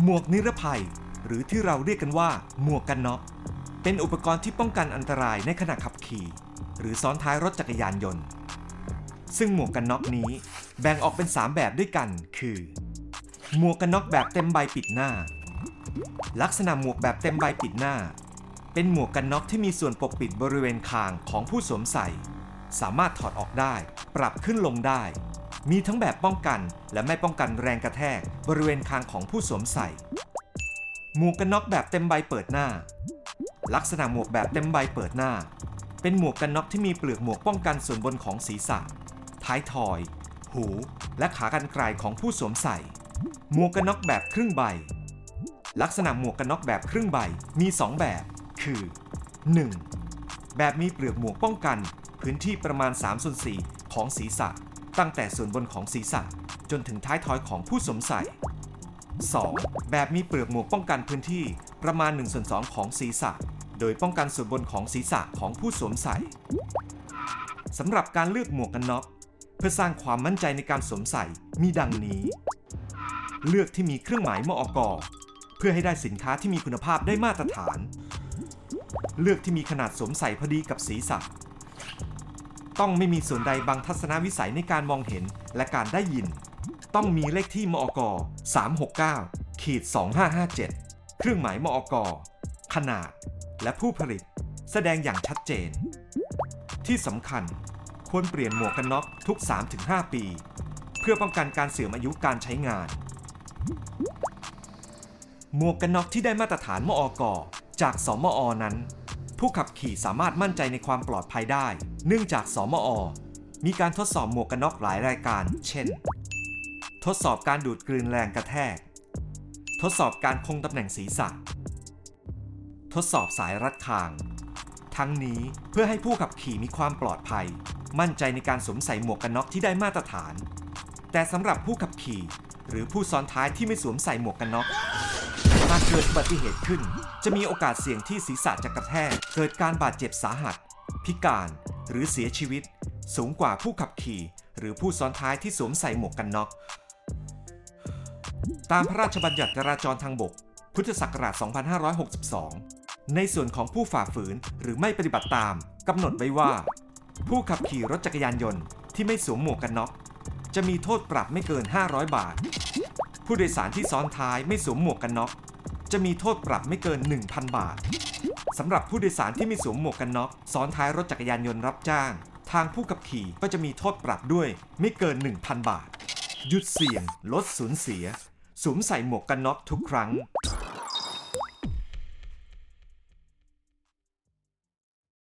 หมวกนิรภัย หรือที่เราเรียกกันว่า หมวกกันน็อกเป็นอุปกรณ์ที่ป้องกันอันตรายในขณะขับขี่ หรือซ้อนท้ายรถจักรยานยนต์ ซึ่งหมวกกันน็อกนี้แบ่งออกเป็น 3 แบบด้วยกัน คือ หมวกกันน็อกแบบเต็มใบปิดหน้า ลักษณะหมวกแบบเต็มใบปิดหน้า เป็นหมวกกันน็อกที่มีส่วนปกปิดบริเวณคางของผู้สวมใส่ สามารถถอดออกได้ ปรับขึ้นลงได้ มีทั้งแบบป้องกันและไม่ป้องกันแรงกระแทกบริเวณคางของผู้สวมใส่ หมวกกันน็อกแบบเต็มใบเปิดหน้า ลักษณะหมวกแบบเต็มใบเปิดหน้า เป็นหมวกกันน็อกที่มีเปลือกหมวกป้องกันส่วนบนของศีรษะ ท้ายทอย หู และขากรรไกรของผู้สวมใส่ หมวกกันน็อกแบบครึ่งใบ ลักษณะหมวกกันน็อกแบบครึ่งใบมี 2 แบบ คือ 1. แบบมีเปลือกหมวกป้องกัน พื้นที่ประมาณ3ส่วน4ของศีรษะ ตั้งแต่ส่วนบนของศีรษะจนถึงท้ายทอยของผู้สวมใส่ 2. แบบมีเปลือกหมวกป้องกันพื้นที่ประมาณ1ส่วน2ของศีรษะ โดยป้องกันส่วนบนของศีรษะของผู้สวมใส่สำหรับการเลือกหมวกกันน็อกเพื่อสร้างความมั่นใจในการสวมใส่มีดังนี้ เลือกที่มีเครื่องหมายมอกเพื่อให้ได้สินค้าที่มีคุณภาพได้มาตรฐาน เลือกที่มีขนาดสวมใส่พอดีกับศีรษะ ต้องไม่มีส่วนใดบังทัศนวิสัยในการมองเห็นและการได้ยิน ต้องมีเลขที่มอก369ขีด2557 เครื่องหมายมอกขนาด และผู้ผลิต แสดงอย่างชัดเจน ที่สำคัญควรเปลี่ยนหมวกกันน็อกทุก 3-5 ปี เพื่อป้องกันการเสื่อมอายุการใช้งาน หมวกกันน็อกที่ได้มาตรฐานมอกจากสมอนั้น ผู้ขับขี่สามารถมั่นใจในความปลอดภัยได้ เนื่องจากสมอ มีการทดสอบหมวกกันน็อกหลายรายการ เช่น ทดสอบการดูดกลืนแรงกระแทก ทดสอบการคงตำแหน่งศีรษะ ทดสอบสายรัดคาง ทั้งนี้เพื่อให้ผู้ขับขี่มีความปลอดภัย มั่นใจในการสวมใส่หมวกกันน็อกที่ได้มาตรฐาน แต่สำหรับผู้ขับขี่ หรือผู้ซ้อนท้ายที่ไม่สวมใส่หมวกกันน็อกหากเกิดอุบัติเหตุขึ้น จะมีโอกาสเสี่ยงที่ศีรษะจะกระแทก เกิดการบาดเจ็บสาหัส พิการหรือเสียชีวิต สูงกว่าผู้ขับขี่ หรือผู้ซ้อนท้ายที่สวมใส่หมวกกันน็อก ตามพระราชบัญญัติจราจรทางบก พุทธศักราช 2562 ในส่วนของผู้ฝ่าฝืนหรือไม่ปฏิบัติตามกำหนดไว้ว่า ผู้ขับขี่รถจักรยานยนต์ที่ไม่สวมหมวกกันน็อกจะมีโทษปรับไม่เกิน 500 บาท ผู้โดยสารที่ซ้อนท้ายไม่สวมหมวกกันน็อก จะมีโทษปรับไม่เกิน 1,000 บาทสำหรับผู้โดยสารที่มีสวมหมวกกันน็อกซ้อนท้ายรถจักรยานยนต์รับจ้าง ทางผู้ขับขี่ก็จะมีโทษปรับด้วยไม่เกิน 1,000 บาท หยุดเสี่ยง ลดสูญเสีย สวมใส่หมวกกันน็อกทุกครั้ง